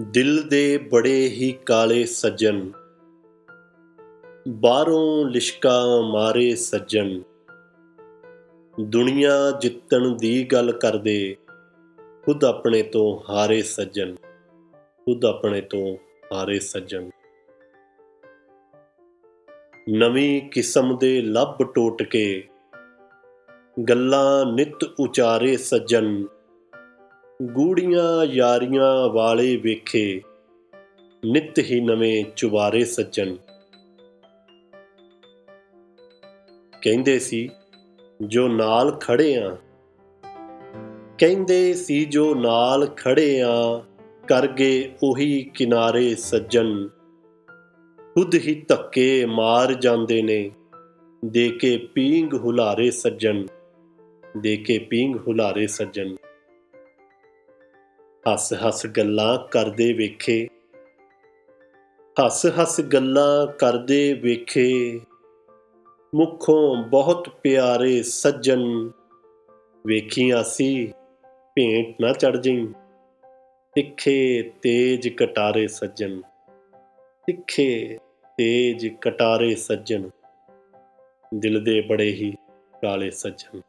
ਦਿਲ ਦੇ ਬੜੇ ਹੀ ਕਾਲੇ ਸੱਜਣ। ਬਾਹਰੋਂ ਲਿਸ਼ਕਾ ਮਾਰੇ ਸੱਜਣ। ਦੁਨੀਆ ਜਿੱਤਣ ਦੀ ਗੱਲ ਕਰਦੇ, ਖੁਦ ਆਪਣੇ ਤੋਂ ਹਾਰੇ ਸੱਜਣ। ਖੁਦ ਆਪਣੇ ਤੋਂ ਹਾਰੇ ਸੱਜਣ। ਨਵੀਂ ਕਿਸਮ ਦੇ ਲੱਭ ਟੋਟ ਕੇ ਗੱਲਾਂ ਨਿਤ ਉਚਾਰੇ ਸੱਜਣ। ਗੂੜੀਆਂ ਯਾਰੀਆਂ ਵਾਲੇ ਵੇਖੇ, ਨਿਤ ਹੀ ਨਵੇਂ ਚੁਬਾਰੇ ਸੱਜਣ। ਕਹਿੰਦੇ ਸੀ, ਜੋ ਨਾਲ ਖੜੇ ਆ। ਕਹਿੰਦੇ ਸੀ, ਜੋ ਨਾਲ ਖੜੇ ਆ ਕਰ ਗਏ ਉਹੀ ਕਿਨਾਰੇ ਸੱਜਣ। ਖੁਦ ਹੀ ਧੱਕੇ ਮਾਰ ਜਾਂਦੇ ਨੇ, ਦੇ ਕੇ ਪੀਂਗ ਹੁਲਾਰੇ ਸੱਜਣ, ਦੇ ਕੇ ਪੀਂਗ ਹੁਲਾਰੇ ਸੱਜਣ। ਹੱਸ ਹੱਸ ਗੱਲਾਂ ਕਰਦੇ ਵੇਖੇ। ਹੱਸ ਹੱਸ ਗੱਲਾਂ ਕਰਦੇ ਵੇਖੇ। ਮੁਖੋਂ ਬਹੁਤ ਪਿਆਰੇ ਸੱਜਣ ਵੇਖੀਆਂ ਸੀ। ਭੇਂਟ ਨਾ ਚੜ ਜਈ। ਤਿੱਖੇ ਤੇਜ ਕਟਾਰੇ ਸੱਜਣ। ਤਿੱਖੇ ਤੇਜ ਕਟਾਰੇ ਸੱਜਣ। ਦਿਲ ਦੇ ਬੜੇ ਹੀ ਕਾਲੇ ਸੱਜਣ।